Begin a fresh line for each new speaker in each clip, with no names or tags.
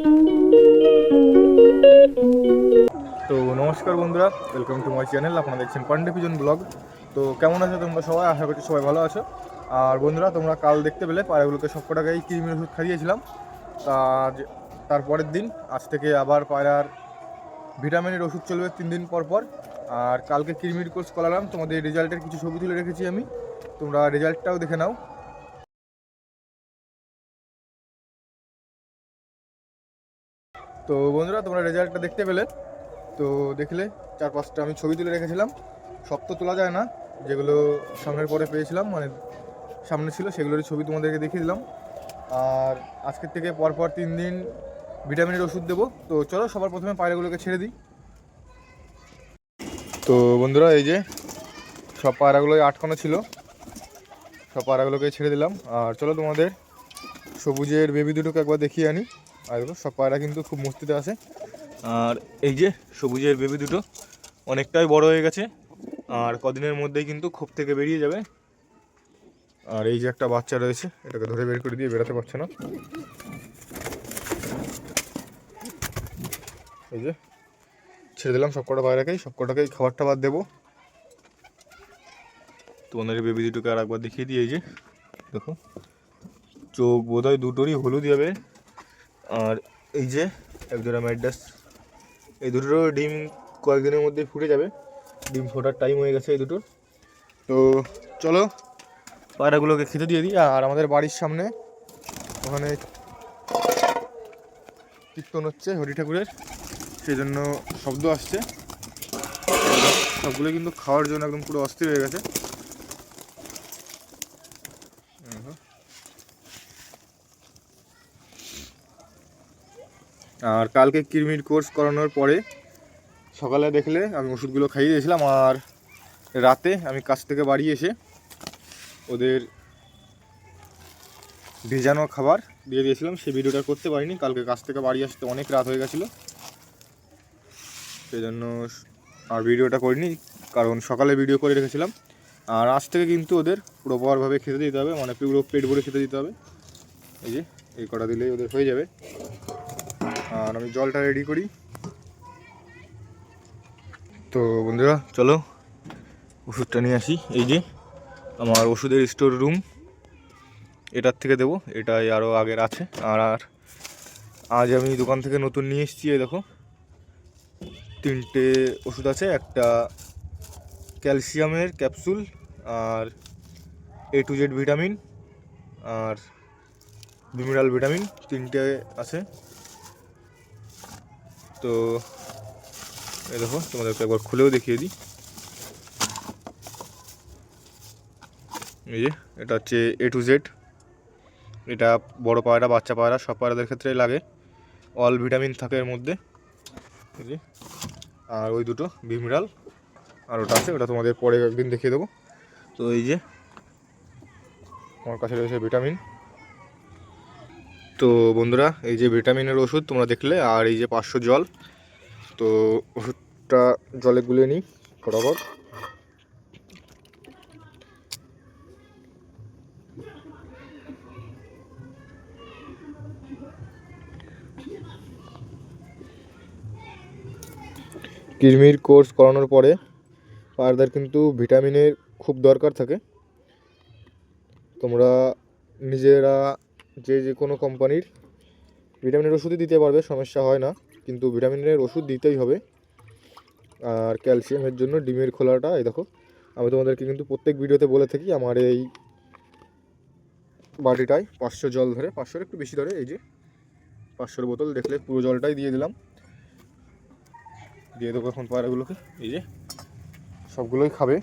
তো নমস্কার বন্ধুরা ওয়েলকাম টু মাই চ্যানেল আপনারা দেখছেন পান্ডে পিজন ব্লগ তো কেমন আছো তোমরা সবাই? আশা করছি সবাই ভালো আছো। আর বন্ধুরা, তোমরা কাল দেখতে পেলে পায়রাগুলোকে সব কটাকেই কৃমির ওষুধ খাইয়েছিলাম। তার তারপরের দিন, আজ থেকে আবার পায়রার ভিটামিনের ওষুধ চলবে তিন দিন পর পর। আর কালকে কৃমির কোর্স করালাম, তোমাদের রেজাল্টের কিছু ছবি তুলে রেখেছি আমি। তোমরা রেজাল্টটাও দেখে নাও। তো বন্ধুরা, তোমরা রেজাল্টটা দেখতে পেলে। তো দেখলে চার পাঁচটা আমি ছবি তুলে রেখেছিলাম। সব তো তোলা যায় না, যেগুলো সামনের পরে পেয়েছিলাম মানে সামনে ছিল, সেগুলোরই ছবি তোমাদেরকে দেখিয়ে দিলাম। আর আজকের থেকে পরপর তিন দিন ভিটামিনের ওষুধ দেবো। তো চলো, সবার প্রথমে পায়রাগুলোকে ছেড়ে দিই। তো বন্ধুরা, এই যে সব পায়রাগুলোই আটকানো ছিল, সব পায়রাগুলোকে ছেড়ে দিলাম। আর চলো তোমাদের সবুজের বেবি দুটোকে একবার দেখিয়ে আনি। আর দেখো, সব পায়রা কিন্তু খুব মস্তিতে আছে। আর এই যে সবুজের বেবি দুটো, অনেকটাই বড় হয়ে গেছে। আর কদিনের মধ্যেই কিন্তু খোপ থেকে বেরিয়ে যাবে। আর এই যে একটা বাচ্চা রয়েছে, এটাকে ধরে বের করে দিয়ে বেরোতে পারছে না। এই যে, ছেড়ে দিলাম সব কটা বাইরেকেই সব কটাকেই খাবার টাবার দেবো। তোমাদের বেবি দুটোকে আর একবার দেখিয়ে দিই, এই যে, দেখো। চোখ বোধহয় দুটোরই হলুদ যাবে। আর এই যে, এক একজোড়া ম্যাডাস এই দুটোরও ডিম কয়েকদিনের মধ্যে ফুটে যাবে। ডিম ফোটার টাইম হয়ে গেছে এই দুটোর তো চলো, পায়রাগুলোকে খেতে দিয়ে দিই। আর আমাদের বাড়ির সামনে ওখানে কীর্তন হচ্ছে হরি ঠাকুরের। সেই জন্য শব্দ আসছে। সবগুলো কিন্তু খাওয়ার জন্য একদম পুরো অস্থির হয়ে গেছে। আর কালকে কৃমির কোর্স করানোর পরে সকালে দেখলে আমি ওষুধগুলো খাইয়ে দিয়েছিলাম আর রাতে আমি কাছ থেকে বাড়ি এসে ওদের ভেজানো খাবার দিয়ে দিয়েছিলাম। সেই ভিডিওটা করতে পারিনি। কালকে কাছ থেকে বাড়ি আসতে অনেক রাত হয়ে গেছিল। সেই জন্য আর ভিডিওটা করিনি, কারণ সকালে ভিডিও করে রেখেছিলাম। আর আজ থেকে কিন্তু ওদের প্রপারভাবে খেতে দিতে হবে মানে পুরো পেট ভরে খেতে দিতে হবে। এই যে, এই কটা দিলেই ওদের হয়ে যাবে। আর আমি জলটা রেডি করি। তো বন্ধুরা, চলো ওষুধটা নিয়ে আসি। এই যে আমার ওষুধের স্টোর রুম এটার থেকে দেবো। এটাই আরও আগের আছে। আর আর আজ আমি দোকান থেকে নতুন নিয়ে এসেছি দেখো। তিনটে ওষুধ আছে, একটা ক্যালসিয়ামের ক্যাপসুল আর এ টু জেড ভিটামিন আর মিনারেল ভিটামিন তিনটে আছে। তো এই দেখো, তোমাদেরকে একবার খুলেও দেখিয়ে দিই। এই যে, এটা হচ্ছে এ টু জেড এটা বড় পায়রা, বাচ্চা পায়রা, সব পায়রাদের ক্ষেত্রেই লাগে। অল ভিটামিন থাকে এর মধ্যে। যে, আর ওই দুটো ভিমিরাল আর ওটা আছে, ওটা তোমাদের পরে একদিন দেখিয়ে দেবো। তো এই যে, আমার কাছে রয়েছে ভিটামিন তো বন্ধুরা, এই যে ভিটামিনের ওষুধ তোমরা দেখলে, আর এই যে পাঁচশো জল, তো ওষুধটা জলে গুলে নিই ফটাফট কৃমির কোর্স করানোর পরে পায়রাদের কিন্তু ভিটামিনের খুব দরকার থাকে। তোমরা নিজেরা যে যে কোনো কোম্পানির ভিটামিনের ওষুধই দিতে পারবে, সমস্যা হয় না। কিন্তু ভিটামিনের ওষুধ দিতেই হবে। আর ক্যালসিয়ামের জন্য ডিমের খোলাটা, এই দেখো, আমি তোমাদেরকে কিন্তু প্রত্যেক ভিডিওতে বলে থাকি, আমার এই বাটিটায় পাঁচশো জল ধরে, পাঁচশোর একটু বেশি ধরে, এই যে পাঁচশোর বোতল, দেখলে পুরো জলটাই দিয়ে দিলাম। দিয়ে দেবো এখন পায়রাগুলোকে এই যে সবগুলোই খাবে।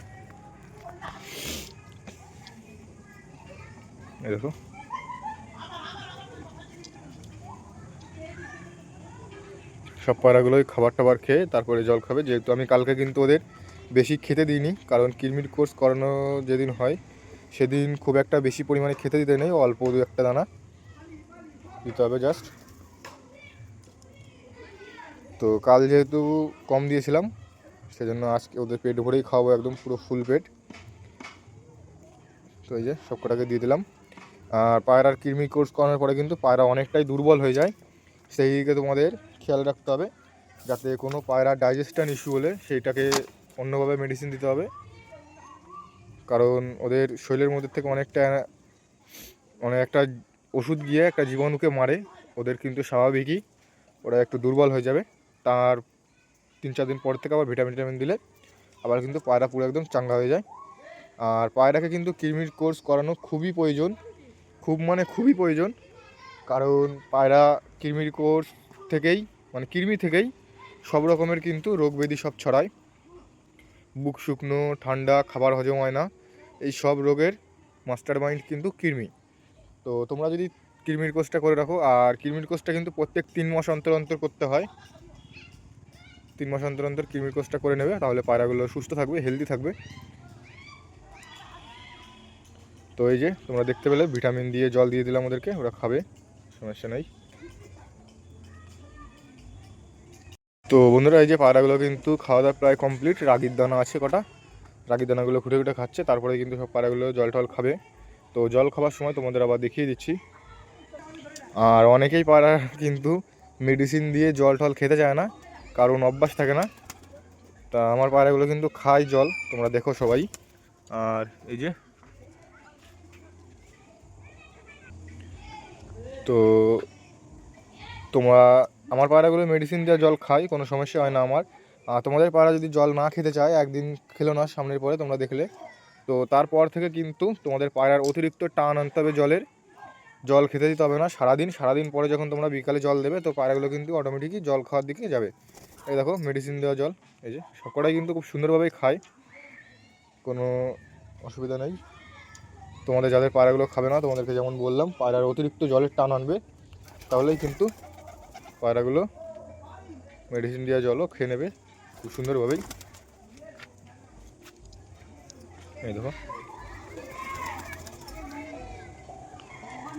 এই দেখো সব পায়রাগুলোই খাবার টাবার খেয়ে তারপরে জল খাবে। যেহেতু আমি কালকে কিন্তু ওদের বেশি খেতে দিইনি, কারণ কিরমির কোর্স করানো যেদিন হয়, সেদিন খুব একটা বেশি পরিমাণে খেতে দিতে নেই, অল্প দু একটা দানা দিতে হবে জাস্ট তো কাল যেহেতু কম দিয়েছিলাম, সেজন্য আজকে ওদের পেট ভরেই খাওয়াবো একদম পুরো ফুল পেট। তো এই যে সব কটাকে দিয়ে দিলাম। আর পায়রার কৃমি কোর্স করানোর পরে কিন্তু পায়রা অনেকটাই দুর্বল হয়ে যায়। সেই দিকে তোমাদের খেয়াল রাখতে হবে যাতে কোনো পায়রা ডাইজেস্টান ইস্যু হলে সেইটাকে অন্যভাবে মেডিসিন দিতে হবে। কারণ ওদের শরীরের মধ্যে থেকে অনেকটা অনেক একটা ওষুধ গিয়ে একটা জীবাণুকে মারে, ওদের কিন্তু স্বাভাবিকই ওরা একটু দুর্বল হয়ে যাবে। তার তিন চার দিন পর থেকে আবার ভিটামিন টিটামিন দিলে আবার কিন্তু পায়রা পুরো একদম চাঙ্গা হয়ে যায়। আর পায়রাকে কিন্তু কৃমির কোর্স করানো খুবই প্রয়োজন, খুব মানে খুবই প্রয়োজন। কারণ পায়রা কৃমির কোর্স থেকেই মানে কৃমি থেকেই সব রকমের কিন্তু রোগ ব্যাধি সব ছড়ায়। বুক শুকনো, ঠান্ডা, খাবার হজম হয় না, এই সব রোগের মাস্টার মাইন্ড কিন্তু কৃমি। তো তোমরা যদি কৃমির কোর্সটা করে রাখো, আর কৃমির কোর্সটা কিন্তু প্রত্যেক তিন মাস অন্তর অন্তর করতে হয়। তিন মাস অন্তর অন্তর কৃমির কোর্সটা করে নেবে, তাহলে পায়রাগুলো সুস্থ থাকবে হেলদি থাকবে। তো এই যে, তোমরা দেখতে পেলে, ভিটামিন দিয়ে জল দিয়ে দিলাম ওদেরকে, ওরা খাবে, সমস্যা নেই। তো বন্ধুরা, এই যে পায়রাগুলো কিন্তু খাওয়া দাওয়া প্রায় কমপ্লিট রাগির দানা আছে কটা? রাগির দানাগুলো খুঁটে খুঁটে খাচ্ছে, তারপরে কিন্তু সব পায়রাগুলো জল টল খাবে। তো জল খাবার সময় তোমাদের আবার দেখিয়ে দিচ্ছি। আর অনেকেই পায়রা কিন্তু মেডিসিন দিয়ে জল টল খেতে চায় না, কারণ অভ্যাস থাকে না। তা আমার পায়রাগুলো কিন্তু খায় জল, তোমরা দেখো সবাই। আর এই যে তো তোমরা আমার পায়রাগুলো মেডিসিন দেওয়া জল খায় কোনো সমস্যা হয় না আমার। আর তোমাদের পায়রা যদি জল না খেতে চায়, একদিন খেলো না, সামনের পরে তোমরা দেখলে। তো তারপর থেকে কিন্তু তোমাদের পায়রার অতিরিক্ত টান আনতে হবে জলের। জল খেতে দিতে হবে না, সারাদিন সারাদিন পরে যখন তোমরা বিকালে জল দেবে, তো পায়রাগুলো কিন্তু অটোমেটিকই জল খাওয়ার দিকে যাবে। এই দেখো মেডিসিন দেওয়া জল, এই যে সকটাই কিন্তু খুব সুন্দরভাবেই খায়। কোনো অসুবিধা নেই। তোমাদের যাদের পায়রাগুলো খাবে না, তোমাদেরকে যেমন বললাম পায়রার অতিরিক্ত জলের টান আনবে, তাহলেই কিন্তু পায়রাগুলো মেডিসিন দেওয়া জলও খেয়ে নেবে, খুব সুন্দরভাবেই। এই দেখো।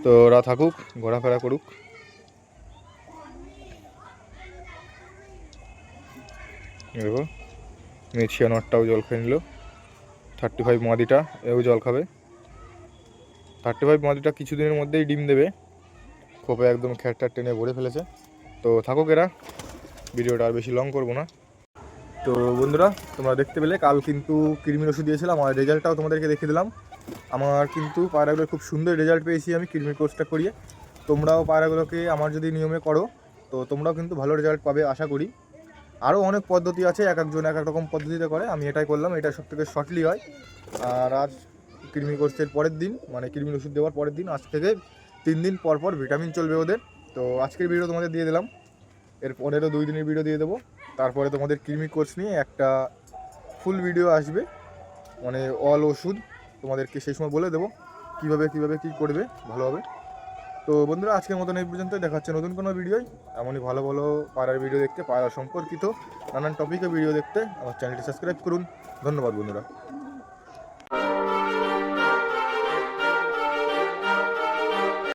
তো ওরা থাকুক, ঘোরাফেরা করুক। দেখো মেছিয়া নটটাও জল খেয়ে নিল। থার্টি ফাইভ মাদিটা, এও জল খাবে। থার্টি ফাইভ মাদিটা কিছুদিনের মধ্যেই ডিম দেবে। খোপে একদম খ্যাটটা টেনে ভরে ফেলেছে। তো থাকুক এরা, ভিডিওটা আর বেশি লং করব না। তো বন্ধুরা, তোমরা দেখতে পেলে কাল কিন্তু কৃমির ওষুধ দিয়েছিলাম, আর রেজাল্টটাও তোমাদেরকে দেখিয়ে দিলাম। আমার কিন্তু পায়রাগুলো খুব সুন্দর রেজাল্ট পেয়েছি আমি কৃমির কোর্সটা করিয়ে। তোমরাও পায়রাগুলোকে আমার যদি নিয়মে করো, তো তোমরাও কিন্তু ভালো রেজাল্ট পাবে, আশা করি। আরও অনেক পদ্ধতি আছে, এক একজন এক এক রকম পদ্ধতিতে করে, আমি এটাই করলাম, এটা সব থেকে শর্টলি হয়। আর আজ কৃমি কোর্সের পরের দিন মানে কৃমির ওষুধ দেওয়ার পরের দিন, আজ থেকে তিন দিন পর পর ভিটামিন চলবে ওদের। তো আজকের ভিডিও তোমাদের দিয়ে দিলাম। এর পরেরও দুই দিনের ভিডিও দিয়ে দেবো। তারপরে তোমাদের কৃমি কোর্স নিয়ে একটা ফুল ভিডিও আসবে। মানে অল ওষুধ তোমাদেরকে সেই সময় বলে দেবো, কীভাবে কীভাবে, কী করবে ভালোভাবে তো বন্ধুরা, আজকের মতন এই পর্যন্ত দেখাচ্ছে নতুন কোনো ভিডিওই এমনই ভালো ভালো পাড়ার ভিডিও দেখতে, পাড়া সম্পর্কিত নানান টপিকে ভিডিও দেখতে। আমার চ্যানেলটি সাবস্ক্রাইব করুন। ধন্যবাদ বন্ধুরা।